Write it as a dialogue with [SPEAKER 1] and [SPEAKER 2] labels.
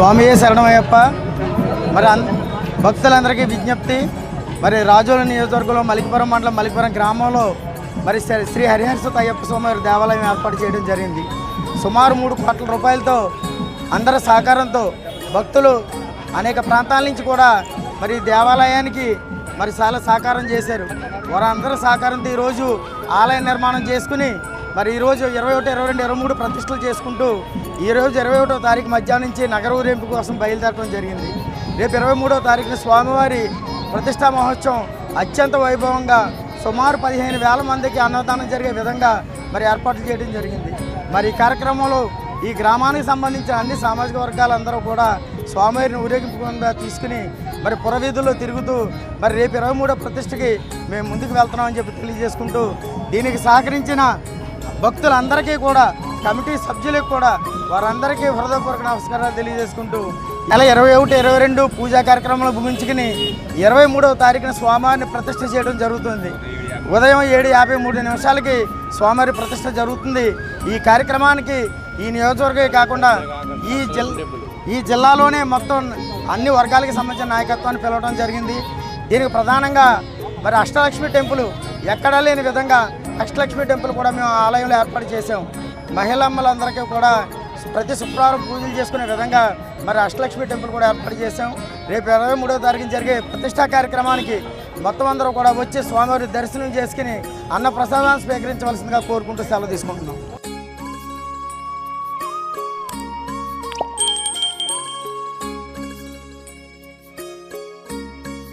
[SPEAKER 1] స్వామి శరణమయ్యప్ప. మరి భక్తులందరికీ విజ్ఞప్తి మరి రాజోల నియోజకవర్గంలో మలికిపురం మండలం మలికిపురం గ్రామంలో మరి శ్రీ- శ్రీ హరిహర్షత అయ్యప్ప స్వామివారి దేవాలయం ఏర్పాటు చేయడం జరిగింది. సుమారు మూడు కోట్ల రూపాయలతో అందరి సహకారంతో భక్తులు అనేక ప్రాంతాల నుంచి కూడా మరి దేవాలయానికి మరి చాలా సహకారం చేశారు. వారందరూ సహకారంతో ఈరోజు ఆలయ నిర్మాణం చేసుకుని మరి ఈరోజు ఇరవై ఒకటి ఇరవై రెండు ఇరవై మూడు ప్రతిష్టలు చేసుకుంటూ ఈరోజు ఇరవై ఒకటో తారీఖు మధ్యాహ్నం నుంచి నగర ఊరేంపు కోసం బయలుదేరడం జరిగింది. రేపు ఇరవై మూడో తారీఖున స్వామివారి ప్రతిష్టా మహోత్సవం అత్యంత వైభవంగా సుమారు పదిహేను వేల మందికి అన్నదానం జరిగే విధంగా మరి ఏర్పాట్లు చేయడం జరిగింది. మరి ఈ కార్యక్రమంలో ఈ గ్రామానికి సంబంధించిన అన్ని సామాజిక వర్గాలందరూ కూడా స్వామివారిని ఊరేగింపుగా తీసుకుని మరి పురవీధుల్లో తిరుగుతూ మరి రేపు ఇరవై మూడో ప్రతిష్టకి మేము ముందుకు వెళ్తున్నామని చెప్పి తెలియజేసుకుంటూ దీనికి సహకరించిన భక్తులందరికీ కూడా కమిటీ సభ్యులకు కూడా వారందరికీ హృదయపూర్వక నమస్కారాలు తెలియజేసుకుంటూ నెల ఇరవై ఒకటి ఇరవై రెండు పూజా కార్యక్రమాలు ముగించుకుని ఇరవై మూడవ తారీఖున స్వామివారిని ప్రతిష్ఠ చేయడం జరుగుతుంది. ఉదయం ఏడు యాభై మూడు నిమిషాలకి స్వామివారి ప్రతిష్ఠ జరుగుతుంది. ఈ కార్యక్రమానికి ఈ నియోజకవర్గమే కాకుండా ఈ జిల్ ఈ జిల్లాలోనే మొత్తం అన్ని వర్గాలకి సంబంధించిన నాయకత్వాన్ని పిలవడం జరిగింది. దీనికి ప్రధానంగా మరి అష్టలక్ష్మి టెంపుల్ ఎక్కడా లేని విధంగా అష్టలక్ష్మి టెంపుల్ కూడా మేము ఆలయంలో ఏర్పాటు చేసాం మహిళమ్మలందరికీ కూడా ప్రతి శుక్రవారం పూజలు చేసుకునే విధంగా మరి అష్టలక్ష్మి టెంపుల్ కూడా ఏర్పాటు చేసాం రేపు ఇరవై మూడో తారీఖున జరిగే ప్రతిష్టా కార్యక్రమానికి మొత్తం అందరూ కూడా వచ్చి స్వామివారి దర్శనం చేసుకుని అన్న ప్రసాదాన్ని స్వీకరించవలసిందిగా కోరుకుంటూ సెలవు తీసుకుంటున్నాం.